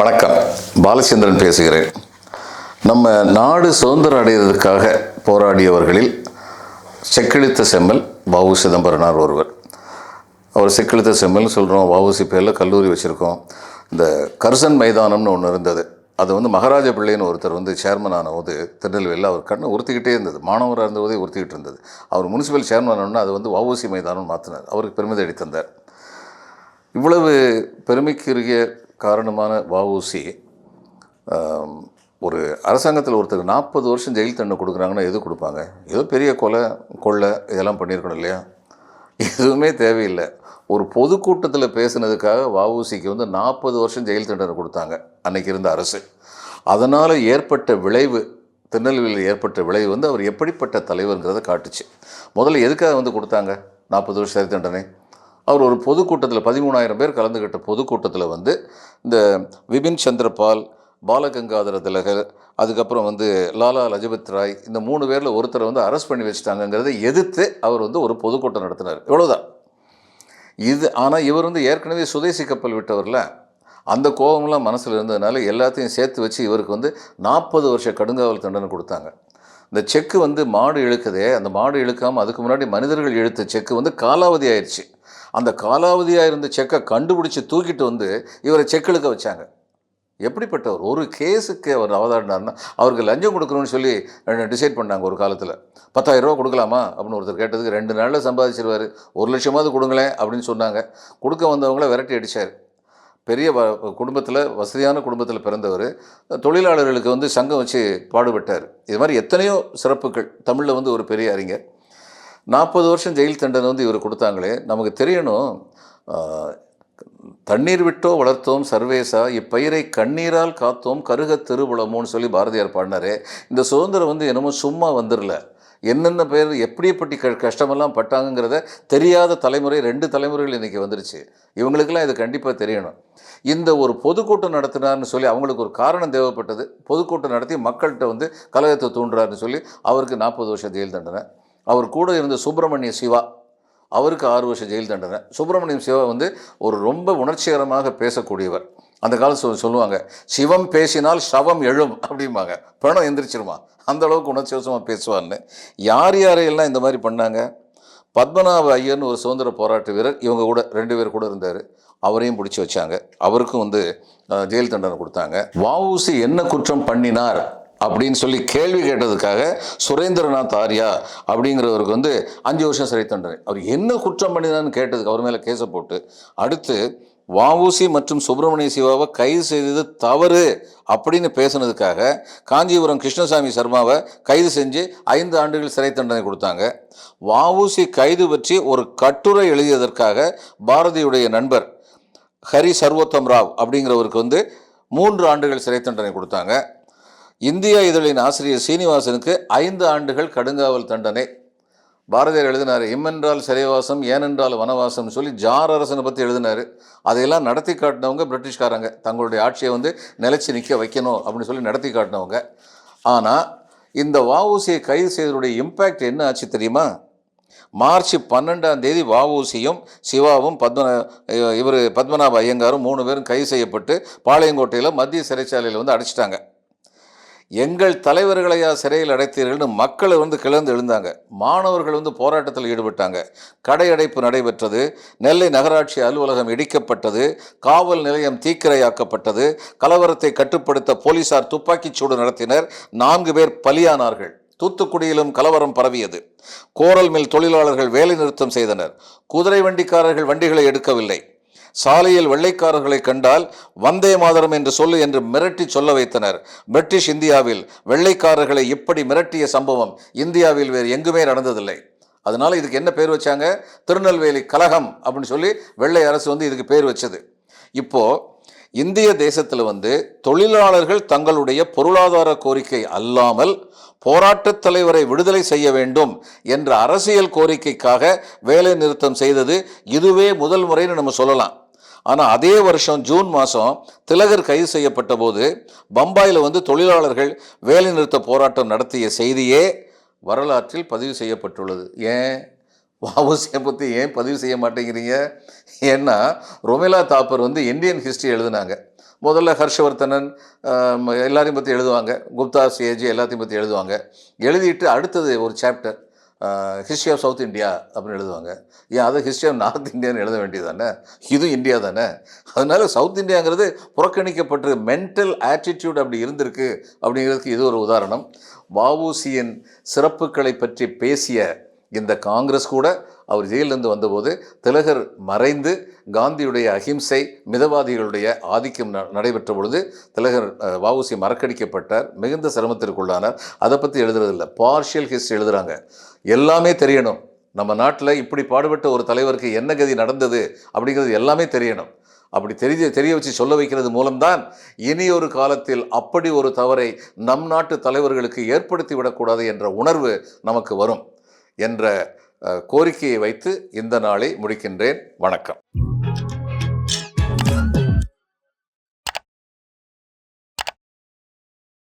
வணக்கம். பாலச்சந்திரன் பேசுகிறேன். நம்ம நாடு சுதந்திரம் அடைவதற்காக போராடியவர்களில் செக்கிழித்த செம்மல் வவு சிதம்பரனார் ஒருவர். அவர் செக்கிழித்த செம்மல் சொல்கிறோம் வவுசி பேரில் கல்லூரி வச்சுருக்கோம். இந்த கர்சன் மைதானம்னு ஒன்று இருந்தது. அது வந்து மகாராஜ பிள்ளைன்னு ஒருத்தர் வந்து சேர்மன் ஆனபோது திருநெல்வேலியில் அவர் கண்ணை உறுத்திக்கிட்டே இருந்தது. மாணவராக இருந்தபோதே உறுத்திக்கிட்டு இருந்தது. அவர் முனிசிபல் சேர்மன் ஆனோடனே அது வந்து வவுசி மைதானம் மாற்றினார் அவருக்கு பெருமை அடித்தந்தார் இவ்வளவு பெருமைக்குரிய காரணமான வஉசி ஒரு அரசாங்கத்தில் ஒருத்தருக்கு நாற்பது வருஷம் ஜெயில் தண்டனை கொடுக்குறாங்கன்னா எது கொடுப்பாங்க? ஏதோ பெரிய கொலை கொள்ளை இதெல்லாம் பண்ணியிருக்கணும் இல்லையா? எதுவுமே தேவையில்லை. ஒரு பொதுக்கூட்டத்தில் பேசுனதுக்காக வஉசிக்கு வந்து நாற்பது வருஷம் ஜெயில் தண்டனை கொடுத்தாங்க அன்னைக்கு இருந்த அரசு. அதனால் ஏற்பட்ட விளைவு திருநெல்வேலியில் ஏற்பட்ட விளைவு வந்து அவர் எப்படிப்பட்ட தலைவர்ங்கிறத காட்டுச்சு. முதல்ல எதுக்காக வந்து கொடுத்தாங்க நாற்பது வருஷம் சிறை தண்டனை? அவர் ஒரு பொதுக்கூட்டத்தில் பதிமூணாயிரம் பேர் கலந்துக்கிட்ட பொதுக்கூட்டத்தில் வந்து இந்த விபின் சந்திரபால் பாலகங்காதர திலகர் அதுக்கப்புறம் வந்து லாலா லஜபத் ராய் இந்த மூணு பேரில் ஒருத்தரை வந்து அரெஸ்ட் பண்ணி வச்சுட்டாங்கங்கிறதை எதிர்த்து அவர் வந்து ஒரு பொதுக்கூட்டம் நடத்தினார். இவ்வளோதான் இது ஆனால் இவர் வந்து ஏற்கனவே சுதேசி கப்பல் விட்டவரில் அந்த கோபம்லாம் மனசில் இருந்ததுனால எல்லாத்தையும் சேர்த்து வச்சு இவருக்கு வந்து நாற்பது வருஷ கடுங்காவல் தண்டனை கொடுத்தாங்க. இந்த செக்கு வந்து மாடு இழுக்குதே அந்த மாடு இழுக்காமல் அதுக்கு முன்னாடி மனிதர்கள் இழுத்த செக்கு வந்து காலாவதி ஆயிடுச்சு அந்த காலாவதியாக இருந்த செக்கை கண்டுபிடிச்சி தூக்கிட்டு வந்து இவரை செக் வச்சாங்க. எப்படிப்பட்டவர் ஒரு கேஸுக்கு அவர் அவதாடினார்னா அவருக்கு லஞ்சம் கொடுக்கணும்னு சொல்லி டிசைட் பண்ணாங்க ஒரு காலத்தில். பத்தாயிரம் ரூபா கொடுக்கலாமா? அப்படின்னு ஒருத்தர் கேட்டதுக்கு ரெண்டு நாளில் சம்பாதிச்சிருவார். ஒரு லட்சமாவது கொடுங்களேன் அப்படின்னு சொன்னாங்க. கொடுக்க வந்தவங்கள விரட்டி அடித்தார் பெரிய வ குடும்பத்தில் வசதியான குடும்பத்தில் பிறந்தவர் தொழிலாளர்களுக்கு வந்து சங்கம் வச்சு பாடுபட்டார். இது மாதிரி எத்தனையோ சிறப்புகள் தமிழில் வந்து ஒரு பெரிய அறிஞர். நாற்பது வருஷம் ஜெயில் தண்டனை வந்து இவர் கொடுத்தாங்களே நமக்கு தெரியணும். தண்ணீர் விட்டோ வளர்த்தோம் சர்வேசா இப்பயிரை கண்ணீரால் காத்தோம் கருக திருவுளமோன்னு சொல்லி பாரதியார் பாடினாரே. இந்த சுதந்திரம் வந்து என்னமோ சும்மா வந்துடல. என்னென்ன பேர் எப்படிப்பட்டி க கஷ்டமெல்லாம் பட்டாங்கங்கிறத தெரியாத தலைமுறை ரெண்டு தலைமுறைகள் இன்றைக்கி வந்துருச்சு. இவங்களுக்கெல்லாம் இது கண்டிப்பாக தெரியணும். இந்த ஒரு பொதுக்கூட்டம் நடத்தினார்னு சொல்லி அவங்களுக்கு ஒரு காரணம் தேவைப்பட்டது. பொதுக்கூட்டம் நடத்தி மக்கள்கிட்ட வந்து கலகத்தை தூண்டுறாருன்னு சொல்லி அவருக்கு நாற்பது வருஷம் ஜெயில் தண்டனை. அவர் கூட இருந்த சுப்பிரமணிய சிவா அவருக்கு ஆறு வருஷம் ஜெயில் தண்டனை. சுப்பிரமணியம் சிவா வந்து ஒரு ரொம்ப உணர்ச்சிகரமாக பேசக்கூடியவர். அந்த காலத்தில் சொல் சொல்லுவாங்க சிவம் பேசினால் சவம் எழும் அப்படிம்பாங்க. பணம் எந்திரிச்சிருமா? அந்த அளவுக்கு உணர்ச்சிவசமாக பேசுவார்னு. யார் யாரையெல்லாம் இந்த மாதிரி பண்ணாங்க? பத்மநாப ஐயர்னு ஒரு சுதந்திர போராட்ட வீரர் இவங்க கூட ரெண்டு பேர் கூட இருந்தார். அவரையும் பிடிச்சி வச்சாங்க. அவருக்கும் வந்து ஜெயில் தண்டனை கொடுத்தாங்க. வஉசி என்ன குற்றம் பண்ணினார்? அப்படின்னு சொல்லி கேள்வி கேட்டதுக்காக சுரேந்திரநாத் ஆர்யா அப்படிங்கிறவருக்கு வந்து அஞ்சு வருஷம் சிறை தண்டனை அவர் என்ன குற்றம் பண்ணினான்னு கேட்டதுக்கு அவர் மேலே கேஸை போட்டு அடுத்து வஉசி மற்றும் சுப்பிரமணிய சிவாவை கைது செய்தது தவறு அப்படின்னு பேசுனதுக்காக காஞ்சிபுரம் கிருஷ்ணசாமி சர்மாவை கைது செஞ்சு ஐந்து ஆண்டுகள் சிறை தண்டனை கொடுத்தாங்க. வஉசி கைது பற்றி ஒரு கட்டுரை எழுதியதற்காக பாரதியுடைய நண்பர் ஹரி சர்வோத்தம் ராவ் அப்படிங்கிறவருக்கு வந்து மூன்று ஆண்டுகள் சிறை தண்டனை கொடுத்தாங்க. இந்தியா இதழின் ஆசிரியர் சீனிவாசனுக்கு ஐந்து ஆண்டுகள் கடுங்காவல் தண்டனை. பாரதியார் எழுதினார் இம்மென்றால் சிறைவாசம் ஏனென்றால் வனவாசம்னு சொல்லி ஜார் அரசனை பற்றி எழுதினார். அதையெல்லாம் நடத்தி காட்டினவங்க பிரிட்டிஷ்காரங்க. தங்களுடைய ஆட்சியை வந்து நிலைச்சி நிற்க வைக்கணும் அப்படின்னு சொல்லி நடத்தி காட்டினவங்க. ஆனால் இந்த வஉசியை கைது செய்ததுடைய இம்பேக்ட் என்ன ஆச்சு தெரியுமா? மார்ச் பன்னெண்டாம் தேதி வஉசியும் சிவாவும் பத்ம இவர் பத்மநாப ஐயங்காரும் மூணு பேரும் கைது செய்யப்பட்டு பாளையங்கோட்டையில் மத்திய சிறைச்சாலையில் வந்து அடைச்சிட்டாங்க. எங்கள் தலைவர்களையா சிறையில் அடைத்தீர்கள்னு மக்களை வந்து கிளர்ந்து எழுந்தாங்க. மாணவர்கள் வந்து போராட்டத்தில் ஈடுபட்டாங்க. கடையடைப்பு நடைபெற்றது. நெல்லை நகராட்சி அலுவலகம் இடிக்கப்பட்டது. காவல் நிலையம் தீக்கிரையாக்கப்பட்டது. கலவரத்தை கட்டுப்படுத்த போலீசார் துப்பாக்கிச் சூடு நடத்தினர். நான்கு பேர் பலியானார்கள். தூத்துக்குடியிலும் கலவரம் பரவியது. கோரல் மில் தொழிலாளர்கள் வேலை நிறுத்தம் செய்தனர். குதிரை வண்டிக்காரர்கள் வண்டிகளை எடுக்கவில்லை. சாலையில் வெள்ளைக்காரர்களை கண்டால் வந்தே மாதரம் என்று சொல்லு என்று மிரட்டி சொல்ல வைத்தனர். பிரிட்டிஷ் இந்தியாவில் வெள்ளைக்காரர்களை இப்படி மிரட்டிய சம்பவம் இந்தியாவில் வேறு எங்குமே நடந்ததில்லை. அதனால இதுக்கு என்ன பேர் வச்சாங்க? திருநெல்வேலி கலகம் அப்படின்னு சொல்லி வெள்ளை அரசு வந்து இதுக்கு பேர் வச்சது. இப்போ இந்திய தேசத்தில் வந்து தொழிலாளர்கள் தங்களுடைய பொருளாதார கோரிக்கை அல்லாமல் போராட்டத் தலைவரை விடுதலை செய்ய வேண்டும் என்ற அரசியல் கோரிக்கைக்காக வேலை நிறுத்தம் செய்தது இதுவே முதல் முறைன்னு நம்ம சொல்லலாம். ஆனால் அதே வருஷம் ஜூன் மாதம் திலகர் கைது செய்யப்பட்ட போது பம்பாயில் வந்து தொழிலாளர்கள் வேலைநிறுத்த போராட்டம் நடத்திய செய்தியே வரலாற்றில் பதிவு செய்யப்பட்டுள்ளது. ஏன்? வஉசியை பற்றி ஏன் பதிவு செய்ய மாட்டேங்கிறீங்க? ஏன்னா ரொமிலா தாப்பர் வந்து இந்தியன் ஹிஸ்ட்ரி எழுதுனாங்க. முதல்ல ஹர்ஷவர்தனன் எல்லாரையும் பற்றி எழுதுவாங்க. குப்தா சேஜி எல்லாத்தையும் பற்றி எழுதுவாங்க. எழுதிட்டு அடுத்தது ஒரு chapter history of south India அப்படின்னு எழுதுவாங்க. ஏன் அதை ஹிஸ்ட்ரி ஆஃப் நார்த் இந்தியான்னு எழுத வேண்டியது தானே இது இந்தியா தானே? அதனால் சவுத் இந்தியாங்கிறது புறக்கணிக்கப்பட்டு மென்டல் ஆட்டிடியூட் அப்படி இருந்திருக்கு அப்படிங்கிறதுக்கு இது ஒரு உதாரணம். வவுசியின் சிறப்புகளை பற்றி பேசிய இந்த காங்கிரஸ் கூட அவர் ஜெயிலிருந்து வந்தபோது திலகர் மறைந்து காந்தியுடைய அஹிம்சை மிதவாதிகளுடைய ஆதிக்கம் ந- நடைபெற்ற பொழுது திலகர் அஹ், மறக்கடிக்கப்பட்டார் மிகுந்த சிரமத்திற்குள்ளானார். அதை பற்றி எழுதுறதில்லை. பார்ஷியல் ஹிஸ்ட்ரி எழுதுகிறாங்க எல்லாமே தெரியணும். நம்ம நாட்டில் இப்படி பாடுபட்ட ஒரு தலைவருக்கு என்ன கதி நடந்தது அப்படிங்கிறது எல்லாமே தெரியணும். அப்படி தெரிய தெரிய வச்சு சொல்ல வைக்கிறது மூலம்தான் இனி ஒரு காலத்தில் அப்படி ஒரு தவறை நம் நாட்டு தலைவர்களுக்கு ஏற்படுத்தி விடக்கூடாது என்ற உணர்வு நமக்கு வரும் என்ற கோரிக்கையை வைத்து இந்த நாளை முடிக்கின்றேன். வணக்கம்.